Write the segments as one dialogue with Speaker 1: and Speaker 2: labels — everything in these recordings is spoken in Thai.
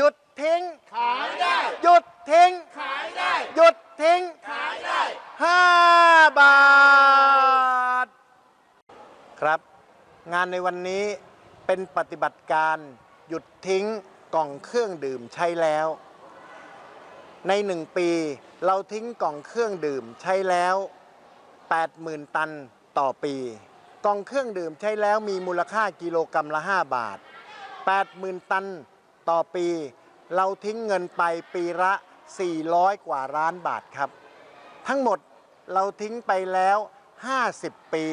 Speaker 1: หยุดทิ้ง
Speaker 2: ขายได้
Speaker 1: หยุดทิ้ง
Speaker 2: ขายได้
Speaker 1: หยุดทิ้ง
Speaker 2: ขายได้
Speaker 1: ห้าบาท ครับ งานในวันนี้เป็นปฏิบัติการหยุดทิ้งกล่องเครื่องดื่มใช้แล้ว ในหนึ่งปีเราทิ้งกล่องเครื่องดื่มใช้แล้ว 80,000 ตันต่อปี กล่องเครื่องดื่มใช้แล้วมีมูลค่ากิโลกรรัมละ 5 บาท 80,000 ตัน ต่อปี เราทิ้งเงินไปปีละ 400 กว่าล้านบาทครับ ทั้งหมดเราทิ้งไปแล้ว 50 ปี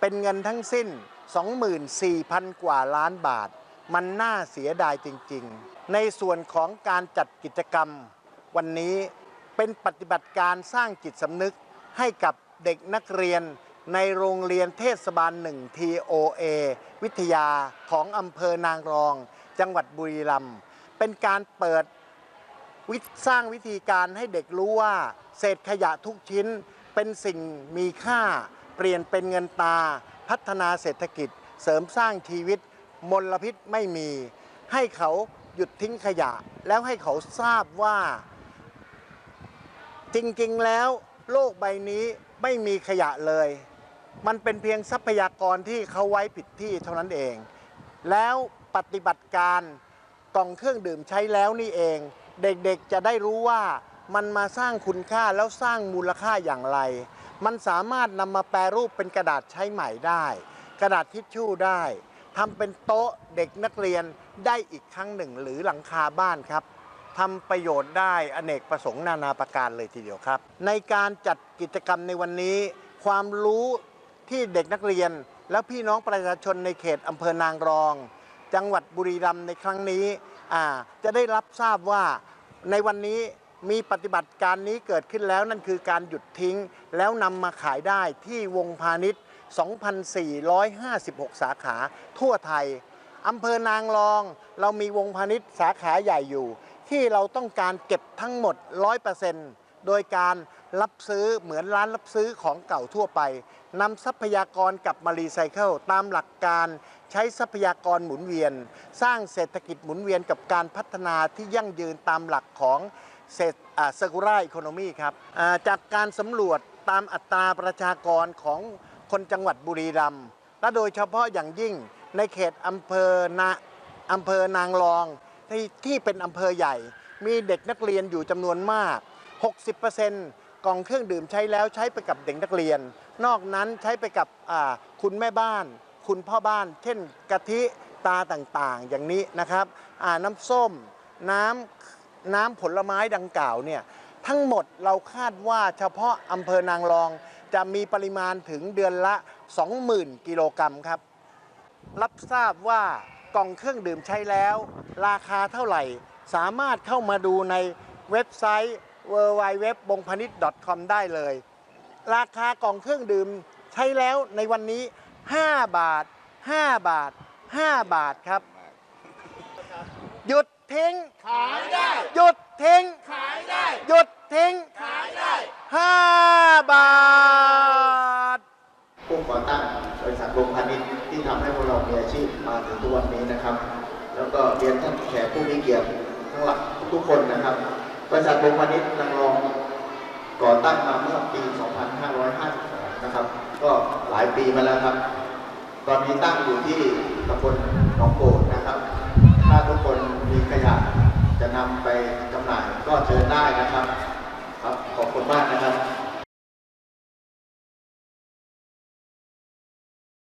Speaker 1: เป็นเงินทั้งสิ้น 24,000 กว่าล้านบาท มันน่าเสียดายจริง ๆ ในส่วนของการจัดกิจกรรม วันนี้เป็นปฏิบัติการสร้างจิตสำนึกให้กับเด็กนักเรียนในโรงเรียนเทศบาลหนึ่ง TOA วิทยาของอำเภอนางรอง จังหวัดบุรีรัมย์เป็นการเปิดวิสร้างวิธีการให้เด็กรู้ว่า เศษขยะทุกชิ้นเป็นสิ่งมีค่า เปลี่ยนเป็นเงินตา พัฒนาเศรษฐกิจ เสริมสร้างชีวิต มลพิษไม่มี ให้เขาหยุดทิ้งขยะ แล้วให้เขาทราบว่า จริงๆแล้ว โลกใบนี้ไม่มีขยะเลย มันเป็นเพียงทรัพยากรที่เขาไว้ผิดที่เท่านั้นเอง แล้วปฏิบัติการกล่องเครื่องดื่มใช้แล้วนี่เอง เด็กๆจะได้รู้ว่ามันมาสร้างคุณค่าแล้วสร้างมูลค่าอย่างไร มันสามารถนำมาแปรรูปเป็นกระดาษใช้ใหม่ได้ กระดาษทิชชู่ได้ทำเป็นโต๊ะเด็กนักเรียนได้อีกครั้งหนึ่งหรือหลังคาบ้านครับทำประโยชน์ได้อเนกประสงค์นานาประการเลยทีเดียวครับ ในการจัดกิจกรรมในวันนี้ ความรู้ที่เด็กนักเรียน และพี่น้องประชาชนในเขตอำเภอนางรอง จังหวัดบุรีรัมย์ในครั้งนี้จะได้รับทราบว่าในวันนี้มีปฏิบัติการนี้เกิดขึ้นแล้วนั่นคือการหยุดทิ้ง แล้วนำมาขายได้ที่วงพาณิชย์ 2,456 สาขาทั่วไทยอำเภอนางรอง เรามีวงพาณิชย์สาขาใหญ่อยู่ ที่เราต้องการเก็บทั้งหมด 100%โดยการ รับซื้อเหมือนร้านรับซื้อของเก่าทั่วไปนำทรัพยากรกลับมารีไซเคิลตามหลักการใช้ทรัพยากรหมุนเวียน สร้างเศรษฐกิจหมุนเวียนกับการพัฒนาที่ยั่งยืนตามหลักของเศรษฐเซอร์คูลาอีโคโนมีครับจากการสำรวจตามอัตราประชากรของคนจังหวัดบุรีรัมย์และโดยเฉพาะอย่างยิ่งในเขตอำเภอนาอำเภอนางรองที่ที่เป็นอำเภอใหญ่ มีเด็กนักเรียนอยู่จำนวนมาก 60% กล่องเครื่องดื่มใช้แล้วใช้ไปกับเด็กนักเรียน นอกนั้นใช้ไปกับคุณแม่บ้าน คุณพ่อบ้าน เช่นกะทิตาต่างๆ อย่างนี้นะครับน้ำส้มน้ำน้ำผลไม้ดังกล่าวเนี่ยทั้งหมดเราคาดว่าเฉพาะอำเภอนางรอง จะมีปริมาณถึงเดือนละ 20,000 กิโลกรัมครับ รับทราบว่ากล่องเครื่องดื่มใช้แล้ว ราคาเท่าไหร่ สามารถเข้ามาดูในเว็บไซต์ w w w b o n g p a n i t c o m ได้เลย ราคากล่องเครื่องดื่มใช้แล้วในวันนี้ 5 บาท 5 บาท 5 บาทครับ หยุดทิ้ง
Speaker 2: ขายได้
Speaker 1: หยุดทิ้ง
Speaker 2: ขายได้
Speaker 1: หยุดทิ้ง
Speaker 2: ขายได้
Speaker 1: 5 บาท
Speaker 3: ผู้ก่อตั้งบริษัทโรงพาณิชย์ที่ทำให้พวกเรามีอาชีพมาถึงทุกวันนี้นะครับ แล้วก็เรียนท่านแขกผู้มีเกียรติทั้งหลักทุกคนนะครับ บริษัทโรงพาณิชย์นางรองก่อตั้งมาเมื่อปี 2552 นะครับ ก็หลายปีมาแล้วครับ ตอนนี้ตั้งอยู่ที่ตำบลหนองโกดนะครับ ถ้าทุกคนมีขยะจะนำไปจำหน่ายก็เชิญได้นะครับ ครับ ขอบคุณมากนะครับ